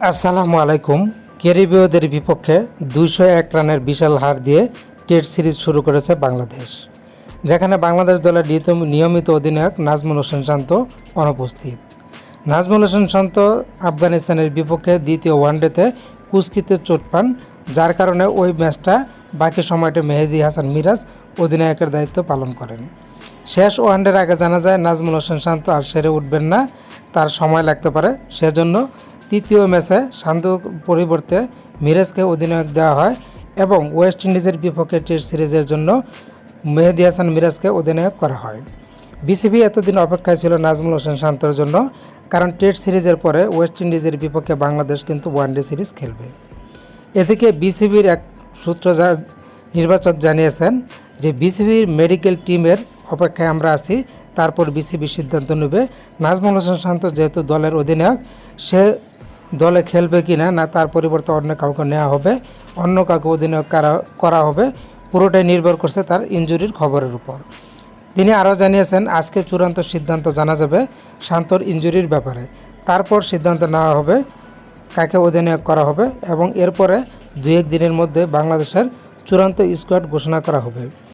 আসসালামু আলাইকুম। ক্যারিবীয়দের বিপক্ষে দুইশো এক রানের বিশাল হার দিয়ে টেস্ট সিরিজ শুরু করেছে বাংলাদেশ, যেখানে বাংলাদেশ দলের নিয়মিত অধিনায়ক নাজমুল হোসেন শান্ত অনুপস্থিত। নাজমুল হোসেন শান্ত আফগানিস্তানের বিপক্ষে দ্বিতীয় ওয়ানডেতে কুস্কিতে চোট পান, যার কারণে ওই ম্যাচটা বাকি সময়টা মেহেদি হাসান মিরাজ অধিনায়কের দায়িত্ব পালন করেন। শেষ ওয়ানডের আগে জানা যায়, নাজমুল হোসেন শান্ত আর সেরে উঠবেন না, তার সময় লাগতে পারে, সেজন্য তৃতীয় ম্যাচে শান্ত পরিবর্তে মিরাজকে অধিনায়ক দেওয়া হয় এবং ওয়েস্ট ইন্ডিজের বিপক্ষে টেস্ট সিরিজের জন্য মেহেদি হাসান মিরাজকে অধিনায়ক করা হয়। বিসিবি এতদিন অপেক্ষায় ছিল নাজমুল হোসেন শান্তর জন্য, কারণ টেস্ট সিরিজের পরে ওয়েস্ট ইন্ডিজের বিপক্ষে বাংলাদেশ কিন্তু ওয়ানডে সিরিজ খেলবে। এদিকে বিসিবির এক সূত্র যা নির্বাচক জানিয়েছেন যে বিসিবির মেডিকেল টিমের অপেক্ষায় আমরা আছি, তারপর বিসিবি সিদ্ধান্ত নেবে। নাজমুল হোসেন শান্ত যেহেতু দলের অধিনায়ক, সে দলে খেলবে কি না না তার পরিবর্তে অন্য কাউকে নেওয়া হবে, অন্য কাউকে অধিনায়ক করা- হবে, পুরোটাই নির্ভর করছে তার ইনজুরির খবরের উপর। তিনি আরও জানিয়েছেন, আজকে চূড়ান্ত সিদ্ধান্ত জানা যাবে শান্তর ইনজুরির ব্যাপারে। তারপর সিদ্ধান্ত নেওয়া হবে, কাকে অধিনায়ক করা হবে এবং এরপরে দু এক দিনের মধ্যে বাংলাদেশের চূড়ান্ত স্কোয়াড ঘোষণা করা হবে।